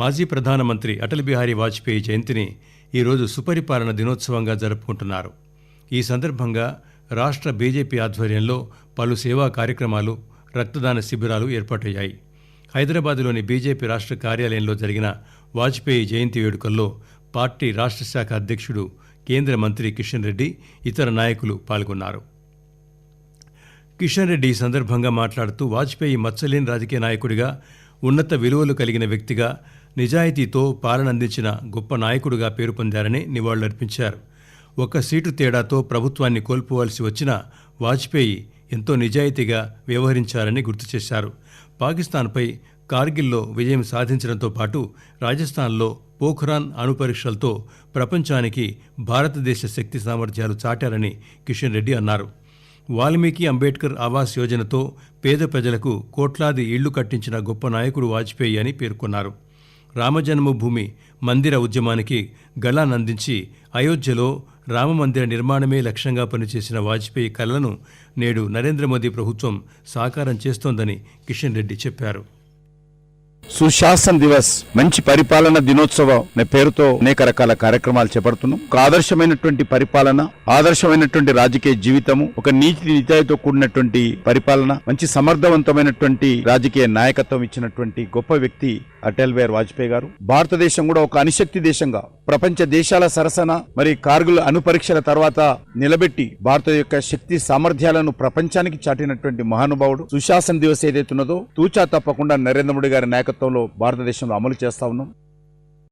మాజీ ప్రధానమంత్రి అటల్ బిహారీ వాజ్పేయి జయంతిని ఈరోజు సుపరిపాలన దినోత్సవంగా జరుపుకుంటున్నారు. ఈ సందర్భంగా రాష్ట్ర బీజేపీ ఆధ్వర్యంలో పలు సేవా కార్యక్రమాలు రక్తదాన శిబిరాలు ఏర్పాటయ్యాయి. హైదరాబాద్లోని బీజేపీ రాష్ట్ర కార్యాలయంలో జరిగిన వాజ్పేయి జయంతి వేడుకల్లో పార్టీ రాష్ట్ర శాఖ అధ్యక్షుడు కేంద్ర మంత్రి కిషన్ రెడ్డి ఇతర నాయకులు పాల్గొన్నారు. కిషన్ రెడ్డి ఈ సందర్భంగా మాట్లాడుతూ వాజ్పేయి మచ్చలేని రాజకీయ నాయకుడిగా ఉన్నత విలువలు కలిగిన వ్యక్తిగా నిజాయితీతో పాలనందించిన గొప్ప నాయకుడిగా పేరు పొందారని నివాళులర్పించారు. ఒక్క సీటు తేడాతో ప్రభుత్వాన్ని కోల్పోవలసి వచ్చిన వాజ్పేయి ఎంతో నిజాయితీగా వ్యవహరించారని గుర్తు చేశారు. పాకిస్తాన్పై కార్గిల్లో విజయం సాధించడంతో పాటు రాజస్థాన్లో పోఖ్రాన్ అణుపరీక్షలతో ప్రపంచానికి భారతదేశ శక్తి సామర్థ్యాలు చాటారని కిషన్ రెడ్డి అన్నారు. వాల్మీకి అంబేద్కర్ ఆవాస్ యోజనతో పేద ప్రజలకు కోట్లాది ఇళ్ళు కట్టించిన గొప్ప నాయకుడు వాజ్పేయి అని పేర్కొన్నారు. రామజన్మభూమి మందిర ఉద్యమానికి గళానందించి అయోధ్యలో రామమందిర నిర్మాణమే లక్ష్యంగా పనిచేసిన వాజ్పేయి కలలను నేడు నరేంద్ర మోదీ ప్రభుత్వం సాకారం చేస్తోందని కిషన్ రెడ్డి చెప్పారు. సుశాసన్ దివస్ మంచి పరిపాలన దినోత్సవం అనే పేరుతో అనేక రకాల కార్యక్రమాలు చేపడుతున్నాం. ఒక ఆదర్శమైనటువంటి పరిపాలన ఆదర్శమైనటువంటి రాజకీయ జీవితము ఒక నీతి నిజాయితో కూడినటువంటి పరిపాలన మంచి సమర్థవంతమైనటువంటి రాజకీయ నాయకత్వం ఇచ్చినటువంటి గొప్ప వ్యక్తి అటల్ బిహారీ వాజ్పేయి గారు. భారతదేశం కూడా ఒక అణుశక్తి దేశంగా ప్రపంచ దేశాల సరసన మరి కార్గుల అనుపరీక్షల తర్వాత నిలబెట్టి భారత యొక్క శక్తి సామర్థ్యాలను ప్రపంచానికి చాటినటువంటి మహానుభావుడు. సుశాసన్ దివస్ ఏదైతున్నదో తూచా తప్పకుండా నరేంద్ర మోడీ గారి నాయకత్వంలో భారతదేశంలో అమలు చేస్తా ఉన్నాం.